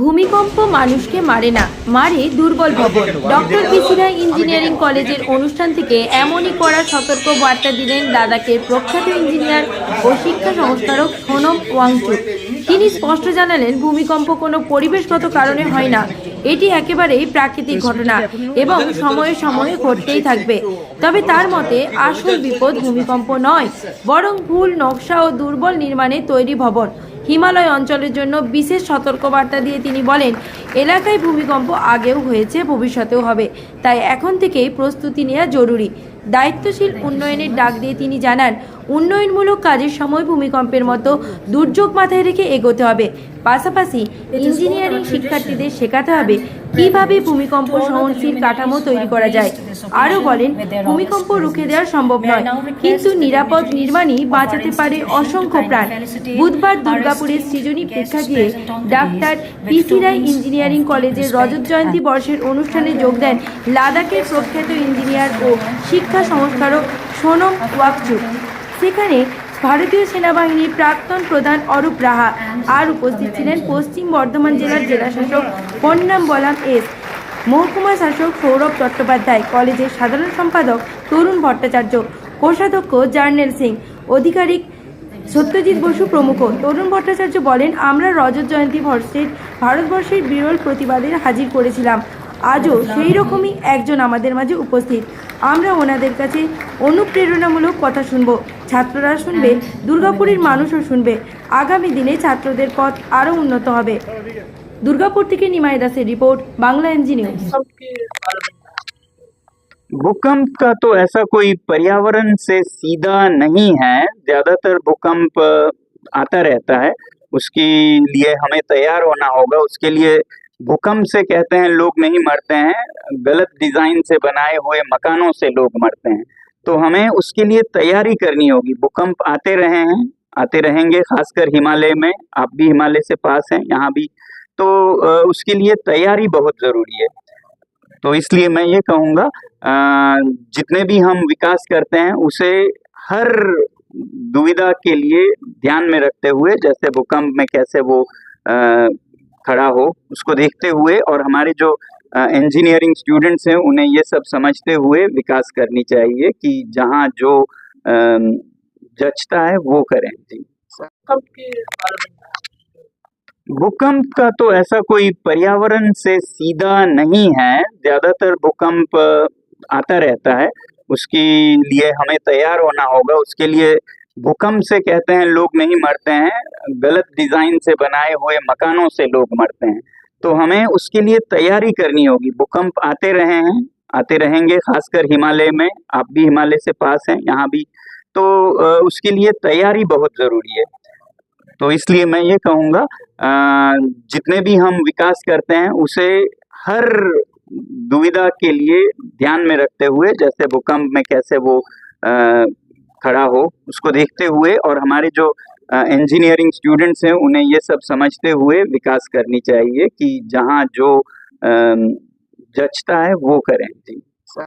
ভূমিকম্প মানুষকে মারে না মারে দুর্বল ভবন ডক্টর পিসিরা ইঞ্জিনিয়ারিং কলেজের অনুষ্ঠান থেকে এমনই করা সতর্ক বার্তা দিলেন দাদাকে প্রখ্যাত ইঞ্জিনিয়ার ও শিক্ষা সংস্কারক সোনম ওয়াংচুক তিনি স্পষ্ট জানালেন ভূমিকম্প কোনো পরিবেশগত কারণে হয় না এটি একেবারেই প্রাকৃতিক ঘটনা এবং সময়ে সময়ে ঘটতেই থাকবে তবে তার মতে আসল বিপদ ভূমিকম্প নয় বরং ভুল নকশা ও দুর্বল নির্মাণে তৈরি ভবন হিমালয় অঞ্চলের জন্য বিশেষ সতর্কবার্তা দিয়ে তিনি বলেন এলাকায় ভূমিকম্প আগেও হয়েছে ভবিষ্যতেও হবে তাই এখন থেকেই প্রস্তুতি নেওয়া জরুরি দায়িত্বশীল উন্নয়নের ডাক দিয়ে তিনি জানান উন্নয়নমূলক কাজের সময় ভূমিকম্পের মতো দুর্যোগ মাথায় রেখে এগোতে হবে পাশাপাশি ইঞ্জিনিয়ারিং শিক্ষার্থীদের শেখাতে হবে কিভাবে ভূমিকম্প সহনশীল কাঠামো তৈরি করা যায় আরও বলেন ভূমিকম্প রুখে দেওয়া সম্ভব নয় কিন্তু নিরাপদ নির্মাণই বাঁচাতে পারে অসংখ্য প্রাণ বুধবার দুর্গাপুরের সৃজনী প্রেক্ষাগৃহে ডাক্তার পিসি রায় ইঞ্জিনিয়ারিং কলেজের রজত জয়ন্তী বর্ষের অনুষ্ঠানে যোগ দেন লাদাখের প্রখ্যাত ইঞ্জিনিয়ার ও শিক্ষা সংস্কারক সোনম ওয়াকচুক সেখানে ভারতীয় সেনাবাহিনীর প্রাক্তন প্রধান অরূপ রাহা আর উপস্থিত ছিলেন পশ্চিম বর্ধমান জেলার জেলাশাসক পন্নাম বলাম এস মহকুমা শাসক সৌরভ চট্টোপাধ্যায় কলেজের সাধারণ সম্পাদক তরুণ ভট্টাচার্য কোষাধ্যক্ষ জার্নেল সিং অধিকারিক সত্যজিৎ বসু প্রমুখ তরুণ ভট্টাচার্য বলেন আমরা রজত জয়ন্তী ভর্ষের ভারতবর্ষের বিরল প্রতিবাদের হাজির করেছিলাম আজও সেই রকমই একজন আমাদের মাঝে উপস্থিত আমরা ওনাদের কাছে অনুপ্রেরণামূলক কথা শুনবো ছাত্ররা শুনবে দুর্গাপুরের মানুষও শুনবে আগামী দিনে ছাত্রদের পথ আরো উন্নত হবে দুর্গাপুর থেকে নিমাই দাসের রিপোর্ট বাংলা ইঞ্জিনিয়ারিং ভূমিকম্প का तो ऐसा कोई पर्यावरण से सीधा नहीं है ज्यादातर भूकंप आता रहता है उसके लिए हमें तैयार होना होगा उसके लिए भूकंप से कहते हैं लोग नहीं मरते हैं गलत डिजाइन से बनाए हुए मकानों से लोग मरते हैं तो हमें उसके लिए तैयारी करनी होगी भूकंप आते रहे हैं आते रहेंगे खासकर हिमालय में आप भी हिमालय से पास हैं यहाँ भी तो उसके लिए तैयारी बहुत ज़रूरी है तो इसलिए मैं ये कहूँगा जितने भी हम विकास करते हैं उसे हर दुविधा के लिए ध्यान में रखते हुए जैसे भूकंप में कैसे वो खड़ा हो उसको देखते हुए और हमारे जो इंजीनियरिंग स्टूडेंट्स हैं उन्हें ये सब समझते हुए विकास करनी चाहिए कि जहाँ जो जचता है वो करें जी भूकंप का तो ऐसा कोई पर्यावरण से सीधा नहीं है ज्यादातर भूकंप आता रहता है उसके लिए हमें तैयार होना होगा उसके लिए भूकंप से कहते हैं लोग नहीं मरते हैं गलत डिजाइन से बनाए हुए मकानों से लोग मरते हैं तो हमें उसके लिए तैयारी करनी होगी भूकंप आते रहे हैं आते रहेंगे खासकर हिमालय में आप भी हिमालय से पास हैं यहाँ भी तो उसके लिए तैयारी बहुत ज़रूरी है तो इसलिए मैं ये कहूँगा जितने भी हम विकास करते हैं उसे हर दुविधा के लिए ध्यान में रखते हुए जैसे भूकंप में कैसे वो खड़ा हो उसको देखते हुए और हमारे जो इंजीनियरिंग स्टूडेंट्स हैं उन्हें ये सब समझते हुए विकास करनी चाहिए कि जहाँ जो जचता है वो करें जी